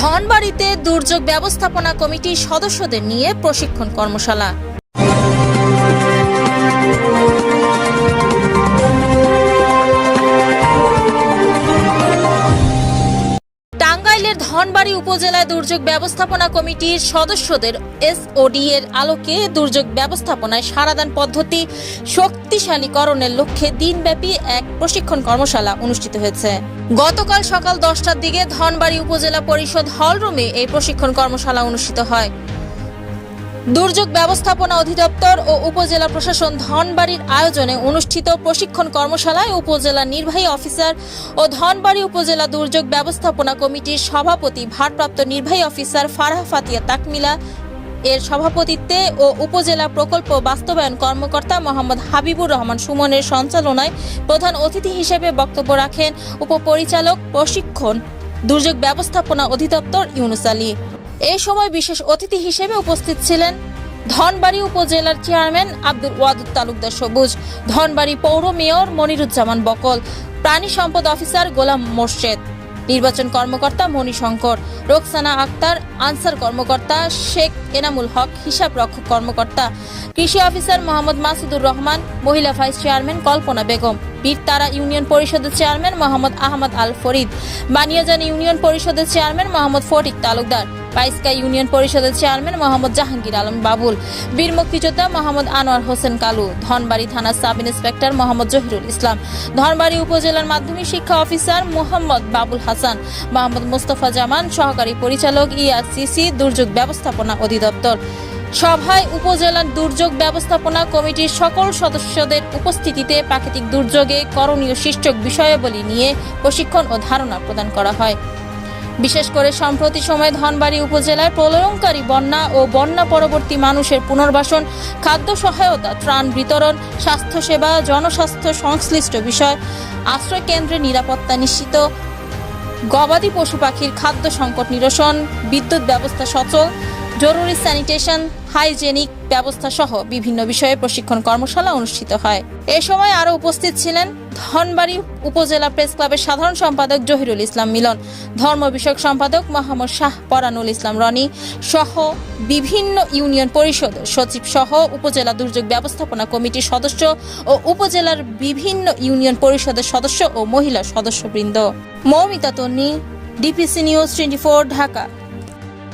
ধনবাড়িতে দুর্যোগ ব্যবস্থাপনা কমিটির সদস্যদের নিয়ে প্রশিক্ষণ কর্মশালা। ধনবাড়ি উপজেলায় দুর্যোগ ব্যবস্থাপনা কমিটির সদস্যদের এসওডি এর আলোকে দুর্যোগ ব্যবস্থাপনায় সারাদান পদ্ধতি শক্তিশালীকরণের লক্ষ্যে দিনব্যাপী এক প্রশিক্ষণ কর্মশালা অনুষ্ঠিত হয়েছে। গতকাল সকাল দশটার দিকে ধনবাড়ি উপজেলা পরিষদ হলরুমে এই প্রশিক্ষণ কর্মশালা অনুষ্ঠিত হয়। দুর্যোগ ব্যবস্থাপনা অধিদপ্তর ও উপজেলা প্রশাসন ধনবাড়ির আয়োজনে অনুষ্ঠিত প্রশিক্ষণ কর্মশালায় উপজেলা নির্বাহী অফিসার ও ধনবাড়ি উপজেলা দুর্যোগ ব্যবস্থাপনা কমিটির সভাপতি ভারপ্রাপ্ত নির্বাহী অফিসার ফারাহ ফাতিয়া তাকমিলা, এর সভাপতিত্বে ও উপজেলা প্রকল্প বাস্তবায়ন কর্মকর্তা মোহাম্মদ হাবিবুর রহমান সুমনের সঞ্চালনায় প্রধান অতিথি হিসেবে বক্তব্য রাখেন উপপরিচালক প্রশিক্ষণ দুর্যোগ ব্যবস্থাপনা অধিদপ্তর ইউনুস আলী। এই সময় বিশেষ অতিথি হিসেবে উপস্থিত ছিলেন ধনবাড়ি উপজেলার চেয়ারম্যান আব্দুল ওয়াদুদ তালুকদার সবুজ, ধনবাড়ি পৌর মেয়র মনিরুজ্জামান বকল, প্রাণী সম্পদ অফিসার গোলাম মোর্শেদ, নির্বাচন কর্মকর্তা মণি শঙ্কর রোকসানা আক্তার, আনসার কর্মকর্তা শেখ এনামুল হক, হিসাব রক্ষক কর্মকর্তা, কৃষি অফিসার মোহাম্মদ মাসুদুর রহমান, মহিলা vice chairman Kalpana Begum Birtara union পরিষদের চেয়ারম্যান মোহাম্মদ আহমদ আল ফরিদ, বানিয়াজান ইউনিয়ন পরিষদের চেয়ারম্যান মোহাম্মদ ফটিক তালুকদার পাইসকা ইউনিয়ন পরিষদের চেয়ারম্যান মোহাম্মদ জাহাঙ্গীর আলম বাবুল, বীর মুক্তিযোদ্ধা মোহাম্মদ আনোয়ার হোসেন কালু, ধনবাড়ি থানার সাব ইন্সপেক্টর মোহাম্মদ জহিরুল ইসলাম, ধনবাড়ি উপজেলার মাধ্যমিক শিক্ষা অফিসার মোহাম্মদ বাবুল হাসান, মোহাম্মদ মোস্তফা জামান, সহকারী পরিচালক ইআরসিসি দুর্যোগ ব্যবস্থাপনা অধিদপ্তর। সভায় উপজেলার দুর্যোগ ব্যবস্থাপনা কমিটির সকল সদস্যদের উপস্থিতিতে প্রাকৃতিক দুর্যোগে করণীয় শীর্ষক বিষয়াবলী নিয়ে প্রশিক্ষণ ও ধারণা প্রদান করা হয়। বিশেষ করে সম্প্রতি সময়ে ধনবাড়ি উপজেলায় প্রলয়ঙ্কারী বন্যা ও বন্যা পরবর্তী মানুষের পুনর্বাসন, খাদ্য সহায়তা, ত্রাণ বিতরণ, স্বাস্থ্যসেবা, জনস্বাস্থ্য সংশ্লিষ্ট বিষয়, আশ্রয় কেন্দ্রের নিরাপত্তা নিশ্চিত, গবাদি পশু পাখির খাদ্য সংকট নিরসন, বিদ্যুৎ ব্যবস্থা সচল, জরুরি স্যানিটেশন হাইজেনিক ব্যবস্থা সহ বিভিন্ন বিষয়ে প্রশিক্ষণ কর্মশালা অনুষ্ঠিত হয়। এ সময় আরও উপস্থিত ছিলেন ধনবাড়ি উপজেলা প্রেস ক্লাবের সাধারণ সম্পাদক জহিরুল ইসলাম মিলন, ধর্ম বিষয়ক সম্পাদক মোহাম্মদ শাহ পরানুল ইসলাম রনি সহ বিভিন্ন ইউনিয়ন পরিষদ সচিব সহ উপজেলা দুর্যোগ ব্যবস্থাপনা কমিটির সদস্য ও উপজেলার বিভিন্ন ইউনিয়ন পরিষদের সদস্য ও মহিলা সদস্যবৃন্দ। Moumita Tonni, DPC news twenty Dhaka.